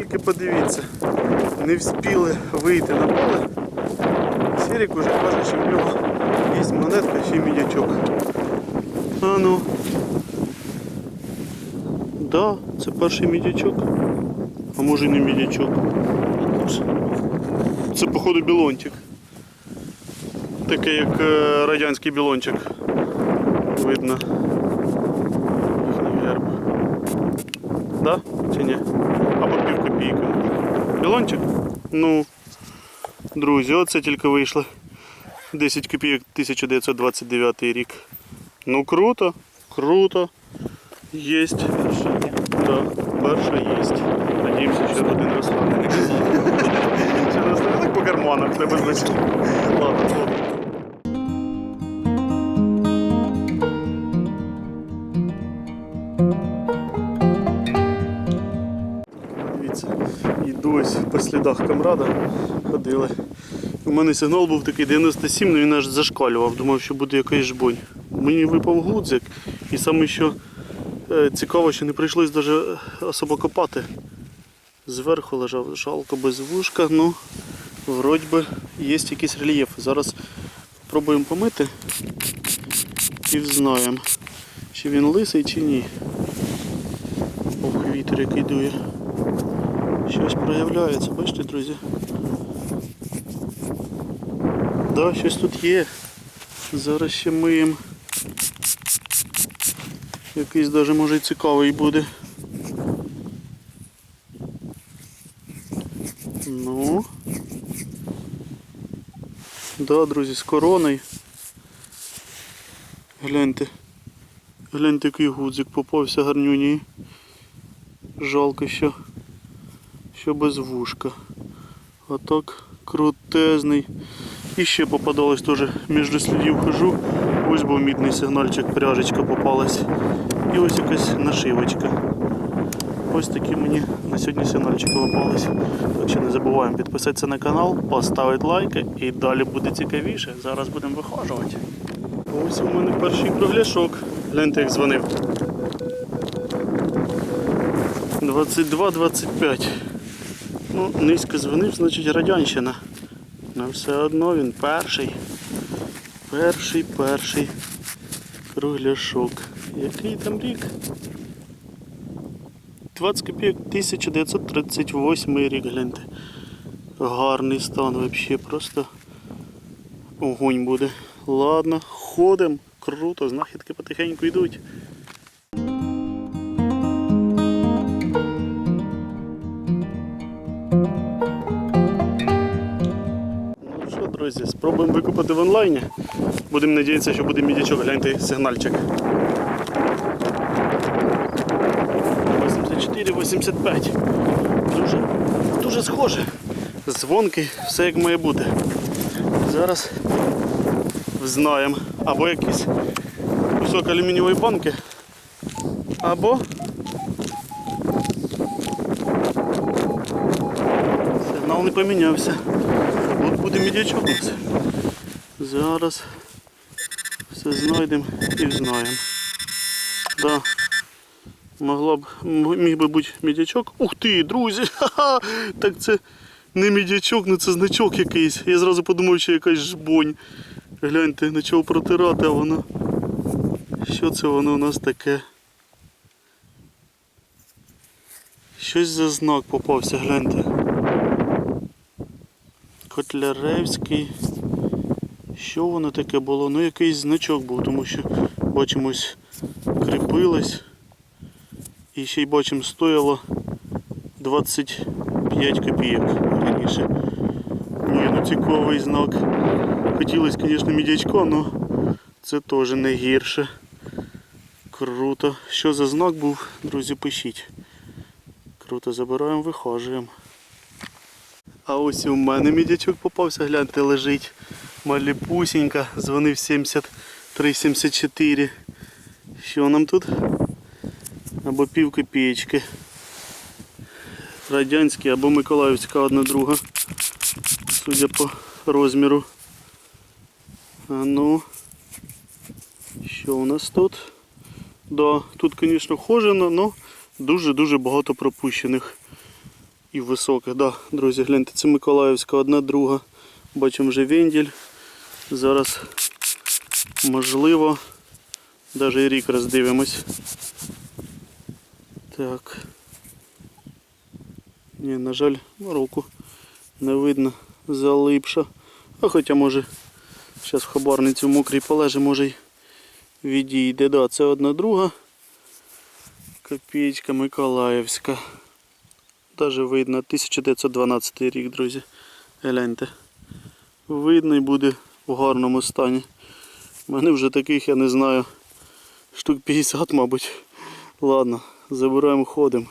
тільки подивіться, не встигли вийти на поле. Сірік уже каже, що в нього є монетка й мідячок. А ну. Да, це перший мідячок. А може не мідячок. Це походу білончик. Таке як е, радянський білончик. Видно. Їхній герб. Да? Чи ні? Або пів копійки. Білончик? Ну, друзі, оце тільки вийшло. 10 копійок 1929 рік. Ну круто, круто. Єсть. Да, перша єсть. Надіємося, що один розстане. Що так по карманах, не безлично. Ладно, ладно. По слідах камрада ходили. У мене сигнал був такий 97, але він аж зашкалював, думав, що буде якийсь жбонь. Мені випав гудзик, і саме що е, цікаво, що не прийшлось навіть особо копати. Зверху лежав жалко без вушка, ну вроді би є якийсь рельєф. Зараз спробуємо помити і взнаємо, чи він лисий, чи ні. Ох, вітер який дує. Проявляється, бачите, друзі? Да, щось тут є. Зараз ще миємо. Якийсь навіть може і цікавий буде. Ну. Да, друзі, з короною. Гляньте. Гляньте, який гудзик попався гарнюній. Жалко, що, що без вушка. А так крутезний. І ще попадалось теж між слідів хожу. Ось був мідний сигнальчик, пряжечка попалась. І ось якась нашивочка. Ось такі мені на сьогодні сигнальчики попались. Так що не забуваємо підписатися на канал, поставити лайки і далі буде цікавіше. Зараз будемо вихожувати. Ось у мене перший кругляшок. Гляньте, як дзвонив. 22-25. Ну, низько дзвонив, значить радянщина. Но все одно він перший. Перший, перший кругляшок. Який там рік? 20 копійок 1938 рік, гляньте. Гарний стан взагалі, просто огонь буде. Ладно, ходимо, круто, знахідки потихеньку йдуть. Друзі, спробуємо викупити в онлайні. Будемо надіятися, що буде мідячок, гляньте сигнальчик. 84-85. Дуже, дуже схоже. Дзвонки, все як має бути. Зараз знаємо. Або якийсь кусок алюмінієвої банки, або сигнал не помінявся. Буде мідячок у нас. Зараз все знайдемо і взнаємо. Да. Могла б, міг би бути мідячок. Ух ти, друзі! Ха-ха! Так це не мідячок, ну це значок якийсь. Я зразу подумав, що якась жбонь. Гляньте, почав протирати, а воно. Що це воно у нас таке? Щось за знак попався, гляньте. Котляревський. Що воно таке було? Ну якийсь значок був, тому що бачимось кріпилось. І ще й бачимо стояло 25 копійок раніше. Ні, ну цікавий знак. Хотілося, звісно, мідячко, але це теж не гірше. Круто. Що за знак був, друзі, пишіть. Круто, забираємо, вихожуємо. А ось у мене мідячок попався, гляньте, лежить. Маліпусінька, дзвонив 73-74. Що нам тут? Або пів копієчки. Радянські або Миколаївська одна друга. Судя по розміру. А ну. Що у нас тут? Да, тут, звісно, хожено, але дуже-дуже багато пропущених. І високих. Да, друзі, гляньте, це Миколаївська, одна друга. Бачимо вже венділь. Зараз можливо. Навіть і рік роздивимось. Так. Ні, на жаль, руку не видно, залипша. А хоча може зараз в хабарниці в мокрій полежі, може й відійде. Да, це одна друга. Копієчка Миколаївська. Даже видно 1912 рік, друзі. Гляньте. Видно і буде в гарному стані. У мене вже таких, я не знаю, штук 50, мабуть. Ладно, забираємо, ходимо.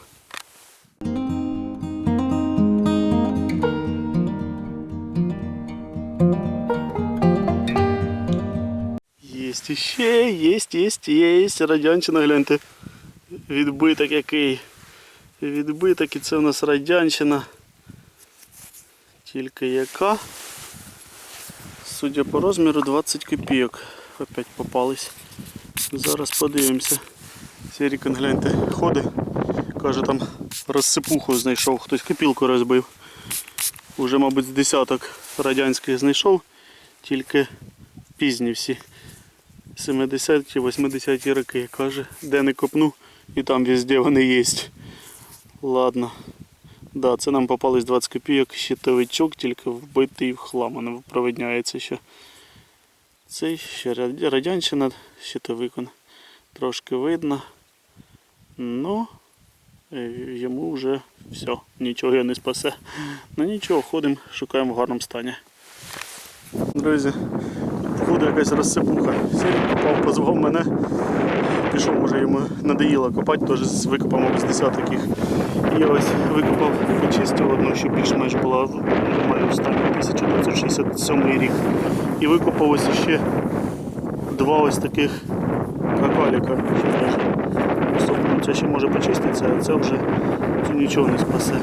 Єсть іще, єсть, єсть, єсть. Радянщина, гляньте. Відбиток який. Відбиток і це у нас радянщина. Тільки яка. Судя по розміру 20 копійок. Опять попались. Зараз подивимося. Серікон, гляньте, ходить. Каже, там розсипуху знайшов, хтось копілку розбив. Уже, мабуть, з десяток радянських знайшов, тільки пізні всі. 70-ті, 80-ті роки. Каже, де не копну, і там везде вони є. Ладно. Да, це нам попались 20 копійок, щитовичок, тільки вбитий в хлам, не провидняється ще. Цей ще радянщина, щитовик он трошки видно. Ну, е, йому вже все, нічого я не спасе. Ну нічого, ходимо, шукаємо в гарному стані. Друзі, буде якась розсипуха. Сірій копав, позвав мене. Пішов, може йому надоїло копати, теж викопав мабуть, з десяток. І ось викопав, почистив одну, що більш-менш була в стані 1967 рік. І викопав ось ще два ось таких какаліка. Це ще може почиститися, а це вже нічого не спасе.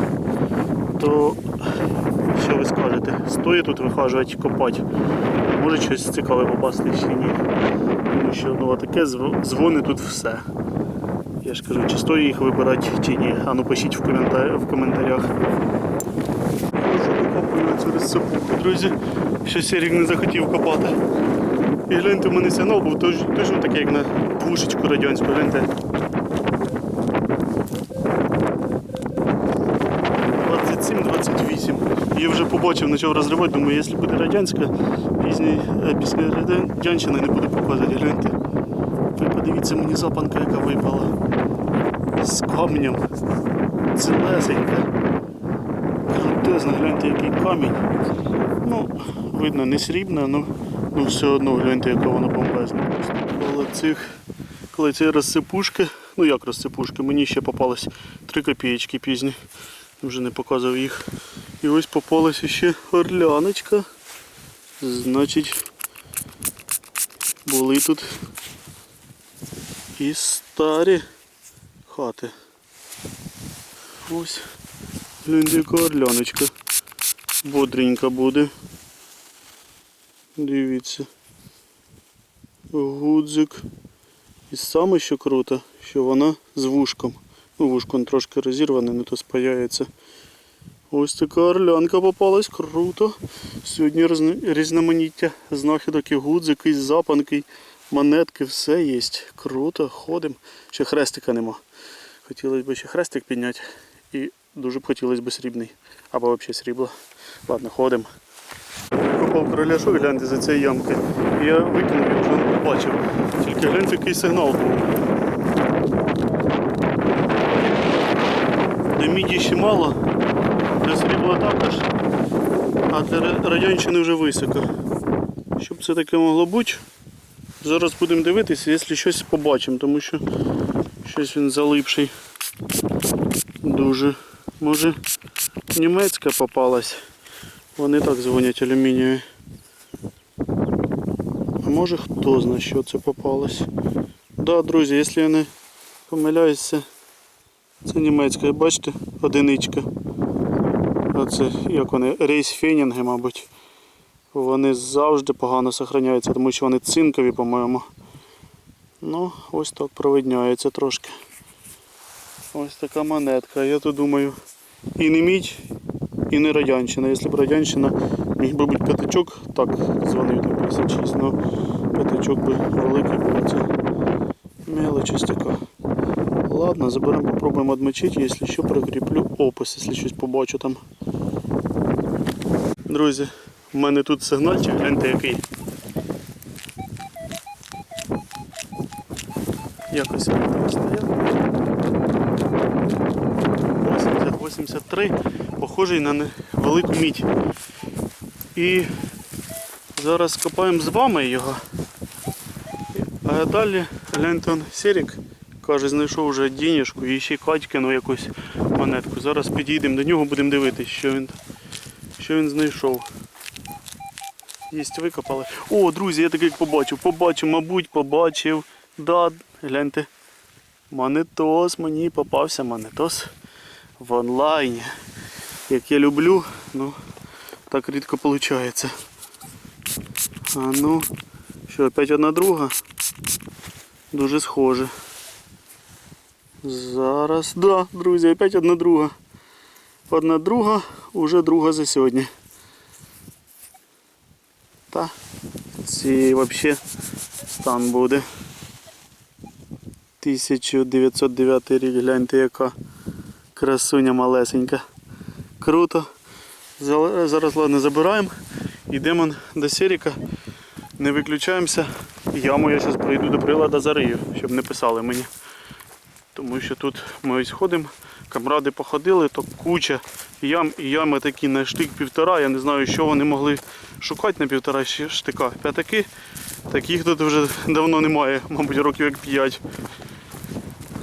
То що ви скажете? Стоїть тут вихажувати, копати. Може щось цікаве попасти чи ні. Тому що ну, таке дзвони тут все. Я ж кажу, чи стоїть їх вибирати чи ні. А ну пишіть в, коментар... в коментарях. Викопую цю розсипуху, друзі. Що Серік не захотів копати. І гляньте, в мене сигнал був точно такий, як на двушечку радянську, гляньте. 27-28. Я вже побачив, почав розривати, думаю, якщо буде радянська, пізня, е, після радянщини не буду показувати, гляньте. Ви подивіться мені запанка, яка випала. З камнем. Цілесенька. Крутезна, гляньте, який камінь. Ну, видно, не срібна, але ну, все одно гляньте, яка вона бомбезна. Коли цих, коли ці розсипушки, ну як розсипушки, мені ще попалось 3 копієчки пізні. Вже не показував їх. І ось попалася ще орляночка. Значить, були тут і старі хати. Ось гляньте, орляночка. Бодренька буде. Дивіться. Гудзик. І саме що круто, що вона з вушком. Ну, вушко трошки розірване, не то спаяється. Ось така орлянка попалась, круто. Сьогодні різноманіття знахідок і гудзики, і запанки, монетки, все є. Круто, ходимо. Ще хрестика нема. Хотілося б ще хрестик підняти. І дуже б хотілося б срібний. Або взагалі срібло. Ладно, ходимо. Копав короляшок, гляньте за цієї ямки. Я викинув, я вже не побачив. Тільки гляньте, який сигнал був. Міді ще мало, для також, а для ра- радянщини вже високо. Щоб це таке могло бути, зараз будемо дивитися, якщо щось побачимо, тому що щось він залипший. Дуже. Може німецька попалась. Вони так дзвонять алюмінієві. А може хто знає, що це попалось. Да, друзі, якщо я не помиляюся, це німецька, бачите, одиничка. Оце, як вони, рейсфенінги, мабуть. Вони завжди погано зберігаються, тому що вони цинкові, по-моєму. Ну, ось так провидняється трошки. Ось така монетка. Я то думаю, і не мідь, і не радянщина. Якщо б радянщина міг би бути п'ятачок, так дзвонив на 56, але п'ятачок би великий був. Це мелочість така. Ладно, заберемо, попробуємо відмочити, якщо що, прикріплю опис, якщо щось побачу там. Друзі, в мене тут сигнальчик, гляньте який. Якось він там стояв. 80-83, похожий на велику мідь. І зараз копаємо з вами його. А далі гляньте он Серік каже, знайшов вже денежку і ще Катькину якусь монетку. Зараз підійдемо до нього, будемо дивитися, що він, що він знайшов. Єсть викопали. О, друзі, я такий побачив. Побачив, мабуть, побачив. Да, гляньте. Монетос, мені попався монетос в онлайні. Як я люблю, ну так рідко виходить. А ну, що, опять одна друга? Дуже схоже. Зараз. Да, друзі, опять одна друга. Одна друга, уже друга за сьогодні. Та ці взагалі стан буде. 1909 рік, гляньте яка красуня малесенька. Круто. Зараз ладно забираємо. Йдемо до Серіка. Не виключаємося. Яму я зараз прийду до прилада зарию, щоб не писали мені. Тому що тут ми ось ходимо, камради походили, то куча ям і ями такі на штик півтора. Я не знаю, що вони могли шукати на півтора штика. П'ятаки. Таких тут вже давно немає, мабуть, років як п'ять.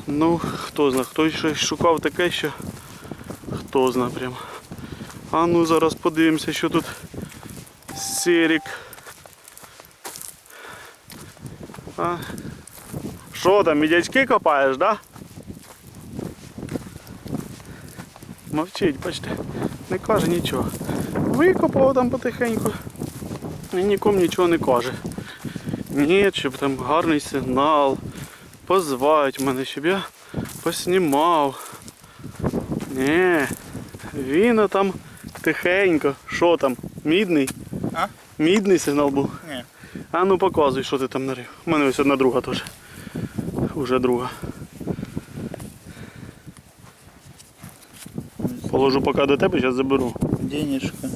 Ну, хто знає, хто ще шукав таке, що хто знає прямо. А ну зараз подивимося, що тут Серік. А. Що там, мідячки копаєш, да? Мовчить, бачите, не каже нічого. Викопав там потихеньку і нікому нічого не каже. Ні, щоб там гарний сигнал. Позвать мене, щоб я поснімав. Ні, він там тихенько. Що там? Мідний? А? Мідний сигнал був. Ні. А ну показуй, що ти там нарив. У мене ось одна друга теж. Уже друга. Положу поки до тебе, зараз заберу. Денежка.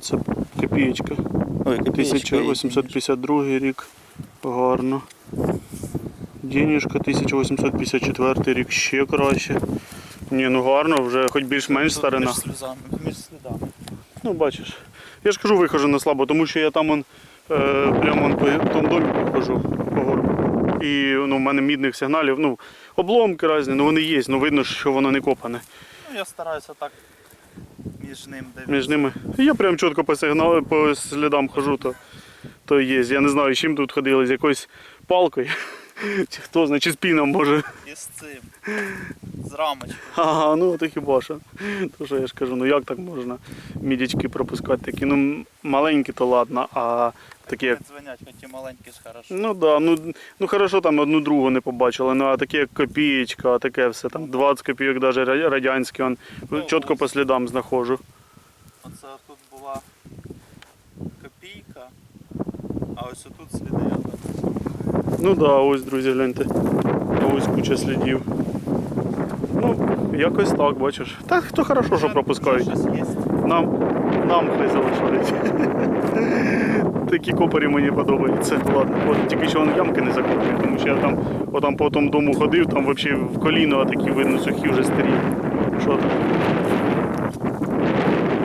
Це копієчка. Ой, копеечка. 1852 рік. Гарно. Денежка 1854 рік ще краще. Ні, ну гарно, вже хоч більш-менш старина. Між сльозами, між слідами. Ну, бачиш. Я ж кажу, вихожу на слабо, тому що я там он, е, прямо он по тому домі хожу по горбу. І ну, в мене мідних сигналів, ну, обломки різні, ну вони є, ну видно, що воно не копане. Ну, я стараюся так між ним дивитися. Між ними. Я прям чітко по сигналу, по слідам хожу, то, то є. Я не знаю, чим тут ходили, з якоюсь палкою. Чи хто знає, чи з піном може. І з цим. З рамочкою. Ага, ну то хіба що. То що я ж кажу, ну як так можна мідячки пропускати такі? Ну маленькі, то ладно, а такі як. Дзвонять, хоч і маленькі ж хорошо. Ну да, ну, ну хорошо, там одну другу не побачили, ну а таке як копієчка, а таке все, там 20 копійок, навіть радянські, он, Ну, чітко ось. по слідам знаходжу. Оце тут була копійка, а ось отут сліди. Ну да, ось, друзі, гляньте. Ось куча слідів. Ну, якось так, бачиш. Та хто хорошо, що пропускають. Нам, нам хай залишають. Такі копарі мені подобаються. Ладно, от тільки що ямки не закопують, тому що я там, отам по тому дому ходив, там взагалі в коліно, а такі видно сухі вже старі. Що там?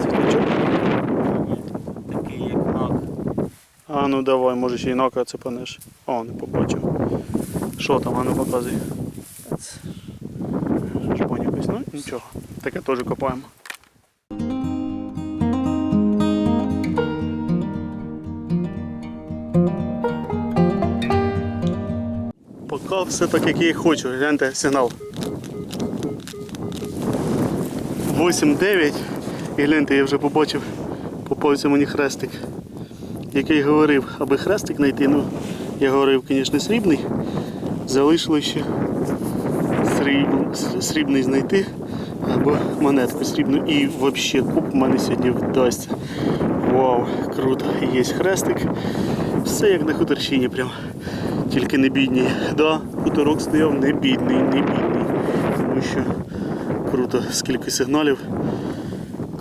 Цвіточок? Такий як нак. Ну давай, може ще й нака цепанеш. О, не побачив. Що там, а ну показуй. Якось, ну нічого. Таке теж копаємо. Поки все так, як я хочу. Гляньте сигнал. 8-9. І гляньте, я вже побачив, попався мені хрестик. Який говорив, аби хрестик знайти, ну я говорив, звісно, срібний. Залишилось ще сріб... срібний знайти. або монетку срібну. І взагалі куб в мене сьогодні вдасться. Вау, круто. Є хрестик. Все як на хуторщині прям. Тільки не бідні. Да, хуторок стояв не бідний, не бідний. Тому що круто, скільки сигналів.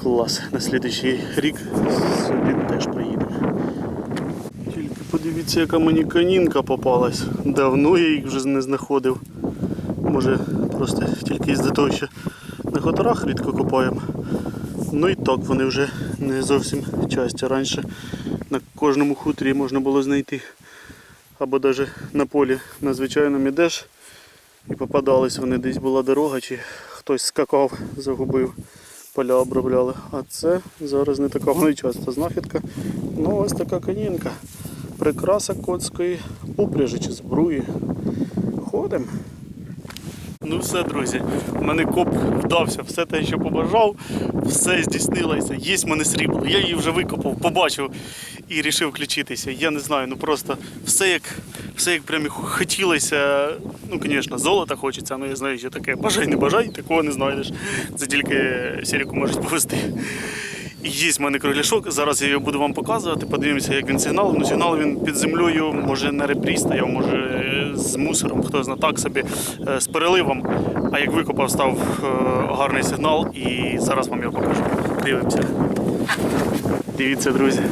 Клас. На слідуючий рік сюди теж приїдемо. Тільки подивіться, яка мені канінка попалась. Давно я їх вже не знаходив. Може, просто тільки із-за того, що на хуторах рідко копаємо. Ну і так вони вже не зовсім часті. Раніше на кожному хуторі можна було знайти. Або навіть на полі на звичайному ідеш і попадались вони десь була дорога, чи хтось скакав, загубив, поля обробляли. А це зараз не така вона часто знахідка. Ну ось така канінка. Прикраса коцької упряжі чи збруї. Ходимо. Ну все, друзі, у мене коп вдався, все те, що побажав, все здійснилося. Є в мене срібло. Я її вже викопав, побачив і вирішив включитися. Я не знаю, ну просто все як, все як прям і хотілося. Ну, звісно, золота хочеться, але я знаю, що таке бажай, не бажай, такого не знайдеш. Це тільки сіріку можуть повести. Є в мене кругляшок, зараз я його буду вам показувати, подивимося, як він сигнал. Ну, сигнал він під землею, може на ребрі стояв, може з мусором, хто знає так собі, е, з переливом. А як викопав, став е, гарний сигнал і зараз вам його покажу. Дивимося. Дивіться, друзі.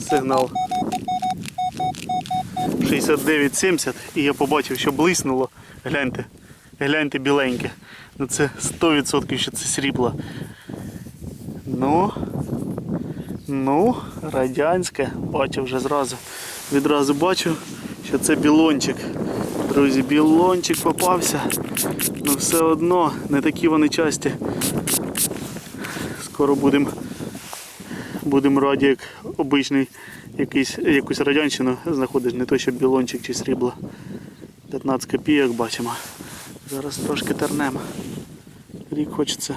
Сигнал. 69,70 і я побачив, що блиснуло. Гляньте, гляньте біленьке. Ну це 100% що це срібло. Ну, ну, радянське, бачу вже зразу. Відразу бачу, що це білончик. Друзі, білончик попався. Ну все одно не такі вони часті. Скоро будемо будем раді, як обичний якийсь, якусь радянщину знаходиш, не то що білончик чи срібло. 15 копійок бачимо. Зараз трошки тернемо. Рік хочеться.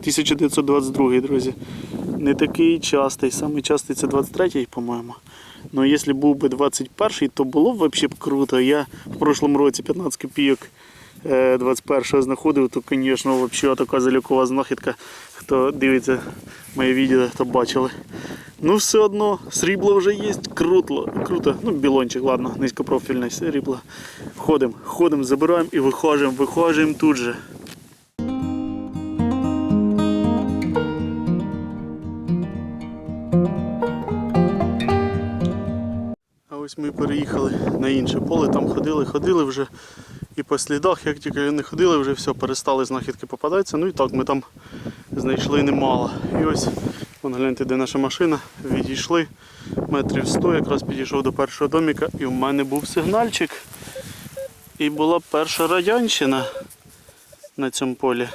1922, друзі. Не такий частий, самий частий це 23-й, по-моєму. Ну, якщо був би 21-й, то було б взагалі б круто. Я в прошлому році 15 копійок е, 21-го знаходив, то, звісно, взагалі така залікова знахідка. Хто дивиться моє відео, то бачили. Ну, все одно, срібло вже є, круто, круто. Ну, білончик, ладно, низькопрофільне срібло. Ходимо, ходимо, забираємо і виходимо, виходимо тут же. А ось ми переїхали на інше поле, там ходили, ходили вже і по слідах, як тільки не ходили, вже все, перестали знахідки попадатися. Ну і так ми там знайшли немало. І ось, вон гляньте, де наша машина, відійшли метрів 100, якраз підійшов до першого доміка, і в мене був сигнальчик. І була перша радянщина на цьому полі.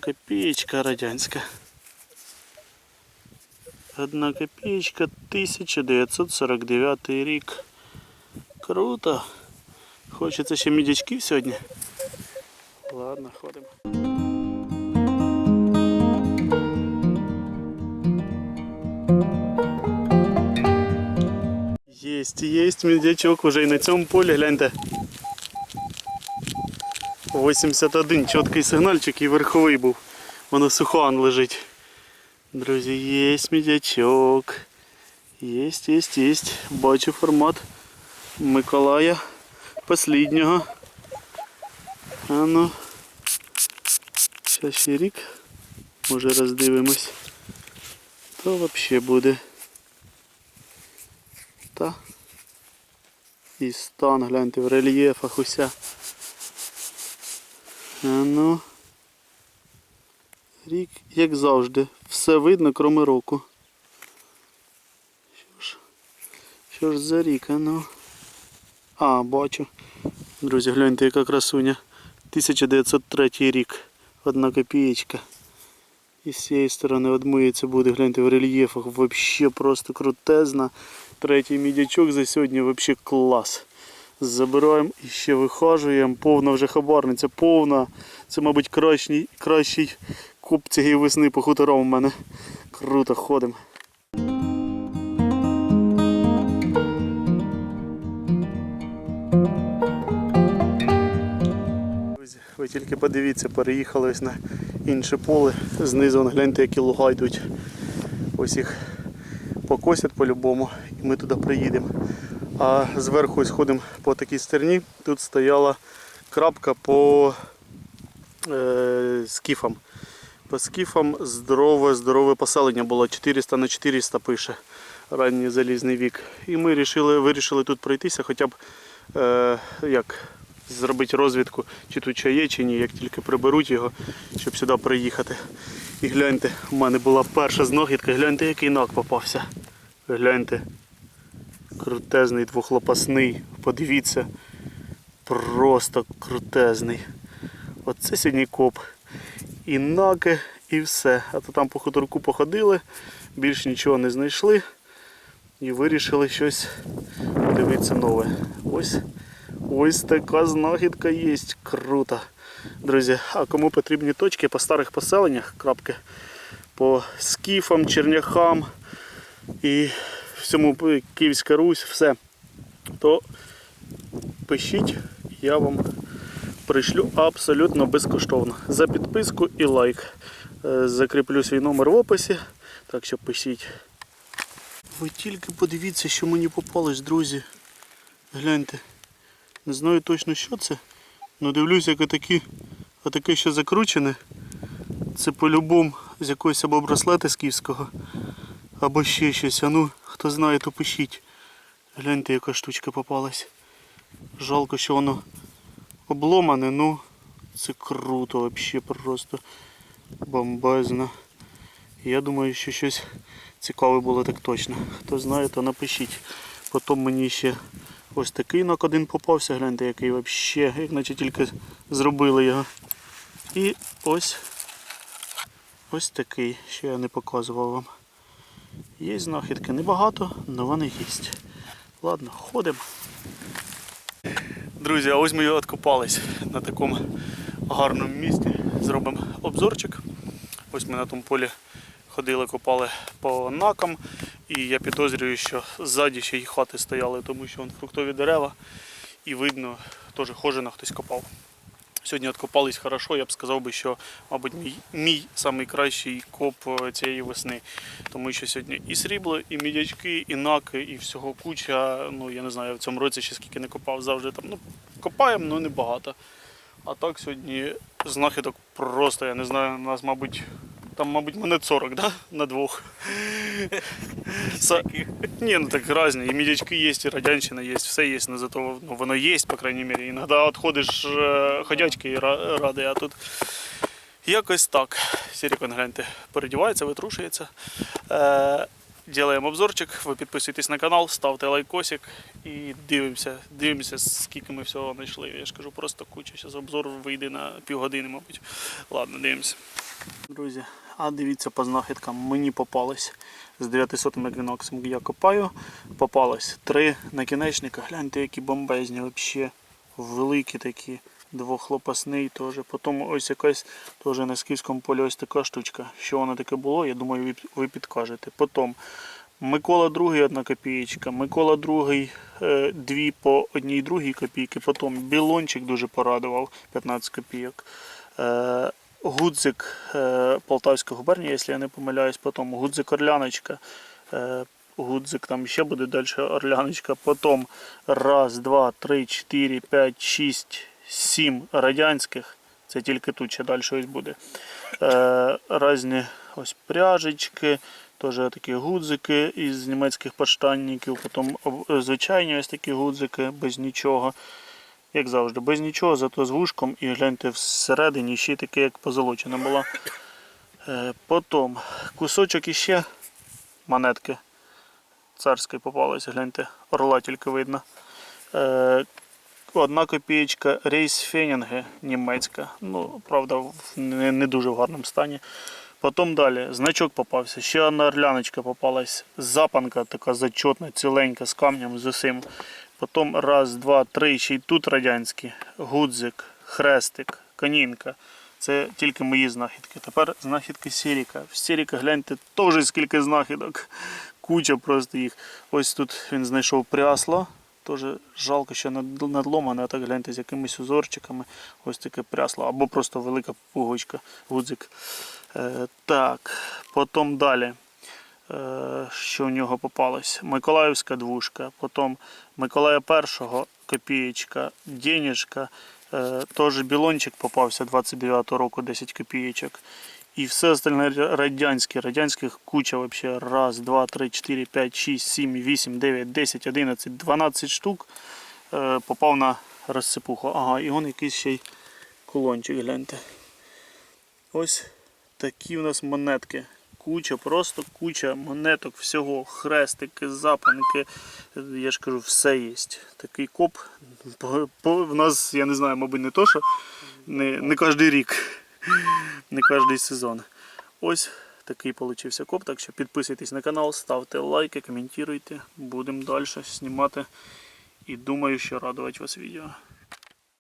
Копієчка радянська. Одна копеечка 1949 рік. Круто. Хочеться ще мідячків сьогодні. Ладно, ходимо. Єсть, єсть мідячок уже і на цьому полі, гляньте. 81, чіткий сигнальчик і верховий був. Воно сухан лежить. Друзі, є мідячок. Єсть, єсть, єсть. Бачу формат Миколая посліднього. А ну. Ще ще рік. Може роздивимось. То взагалі буде. Та. І стан, гляньте, в рельєфах уся. А ну. Рік, як завжди, все видно, кроме року. Що ж, що ж за рік, а ну. А, бачу. Друзі, гляньте, яка красуня. 1903 рік. Одна копієчка. І з цієї сторони одмиється буде, гляньте, в рельєфах. Вообще просто крутезна. Третій мідячок за сьогодні вообще клас. Забираємо і ще вихажуємо. Повна вже хабарниця, повна. Це, мабуть, кращий, кращий куб цієї весни по хуторам у мене. Круто, ходимо. Ви тільки подивіться, переїхали ось на інше поле. Знизу гляньте, які луга йдуть. Ось їх покосять по-любому і ми туди приїдемо. А зверху ось ходимо по такій стерні. Тут стояла крапка по е, скіфам. По скіфам здорове, здорове поселення було 400 на 400 пише ранній залізний вік. І ми вирішили, вирішили тут пройтися, хоча б е, як, зробити розвідку, чи тут ще є, чи ні, як тільки приберуть його, щоб сюди приїхати. І гляньте, у мене була перша знахідка, гляньте, який нак попався. Гляньте. Крутезний двохлопасний. Подивіться. Просто крутезний. Оце сьогодні коп. І наки, і все. А то там по хуторку походили, більш нічого не знайшли. І вирішили щось подивитися нове. Ось ось така знахідка є. Круто. Друзі, а кому потрібні точки по старих поселеннях, крапки, по скіфам, черняхам і всьому Київська Русь, все, то пишіть, я вам пришлю абсолютно безкоштовно. За підписку і лайк. Е, Закріплю свій номер в описі, так що пишіть. Ви тільки подивіться, що мені попалось, друзі. Гляньте. Не знаю точно, що це. але дивлюсь, як отакі, отаке ще закручене. Це по-любому з якогось або браслета з київського, або ще щось. А ну, хто знає, то пишіть. Гляньте, яка штучка попалась. Жалко, що воно обломане, ну це круто вообще просто бомбезно. Я думаю, що щось цікаве було так точно. Хто знає, то напишіть. Потім мені ще ось такий нок один попався, гляньте, який вообще, як наче тільки зробили його. І ось ось такий, що я не показував вам. Є знахідки небагато, але вони є. Ладно, ходимо. Друзі, а ось ми його відкопались на такому гарному місці. Зробимо обзорчик. Ось ми на тому полі ходили, копали по накам. І я підозрюю, що ззаді ще й хати стояли, тому що вон фруктові дерева. І видно, теж хожено хтось копав. Сьогодні відкопались хорошо, я б сказав би, що, мабуть, мій, мій найкращий коп е, цієї весни. Тому що сьогодні і срібло, і мідячки, і наки, і всього куча. Ну, я не знаю, я в цьому році ще скільки не копав, завжди там. Ну, копаємо, але небагато. А так сьогодні знахідок просто, я не знаю, у нас, мабуть, там, мабуть, монет 40, да? На двох. Са... Ні, ну так різні. І мідячки є, і радянщина є, все є, но зато ну, воно є, по крайней мере. Іноді от ходиш е, ходячки і ра- радий, а тут якось так. Сірікон, гляньте, передівається, витрушується. Е, Ділаємо обзорчик, ви підписуйтесь на канал, ставте лайкосик і дивимося, дивимося, скільки ми всього знайшли. Я ж кажу, просто куча. Зараз обзор вийде на півгодини, мабуть. Ладно, дивимося. Друзі, а дивіться по знахідкам. Мені попалось з 900 еквіноксом я копаю. Попалось три накінечника. Гляньте, які бомбезні взагалі. Великі такі. Двохлопасний теж. Потім ось якась теж на скіфському полі ось така штучка. Що воно таке було, я думаю, ви- підкажете. Потім Микола II одна копієчка, Микола II е, дві по одній другій копійки. Потім білончик дуже порадував 15 копійок. Гудзик е, Полтавська губернія, якщо я не помиляюсь, потім гудзик Орляночка. Е, Гудзик там ще буде далі Орляночка. Потім раз, два, три, чотири, п'ять, шість, сім радянських. Це тільки тут ще далі ось буде. Е, різні ось пряжечки, теж такі гудзики із німецьких поштанників. Потім звичайні ось такі гудзики без нічого. Як завжди, без нічого, зато з вушком і гляньте всередині ще таке, як позолочена була. Е, потім кусочок іще монетки царської попалися, гляньте, орла тільки видно. Е, одна копієчка рейс Фенінги німецька. Ну, правда, в не, не дуже в гарному стані. Потім далі значок попався, ще одна орляночка попалась, запанка така зачотна, ціленька, з камнем, з усім. Потім раз, два, три, ще й тут радянські, гудзик, хрестик, канінка. Це тільки мої знахідки. Тепер знахідки Сіріка. В Сіріка гляньте теж скільки знахідок. Куча просто їх. Ось тут він знайшов прясло. Теж жалко, що над- надломане, а так гляньте з якимись узорчиками. Ось таке прясло. Або просто велика пуговичка, гудзик. Е, так, потім далі. Е, що в нього попалось? Миколаївська двушка, потім Миколая першого копієчка, денежка, е, теж білончик попався 29-го року 10 копієчок. І все остальне радянське. Радянських куча вообще. Раз, два, три, чотири, п'ять, шість, сім, вісім, дев'ять, десять, одинадцять, дванадцять штук е, попав на розсипуху. Ага, і вон якийсь ще й кулончик, гляньте. Ось такі у нас монетки. Куча, просто куча монеток, всього, хрестики, запанки. Я ж кажу, все є. Такий коп. В нас, я не знаю, мабуть, не то, що не, не кожен рік, не кожен сезон. Ось такий получився коп. Так що підписуйтесь на канал, ставте лайки, коментуйте. Будемо далі знімати. І думаю, що радувати вас відео.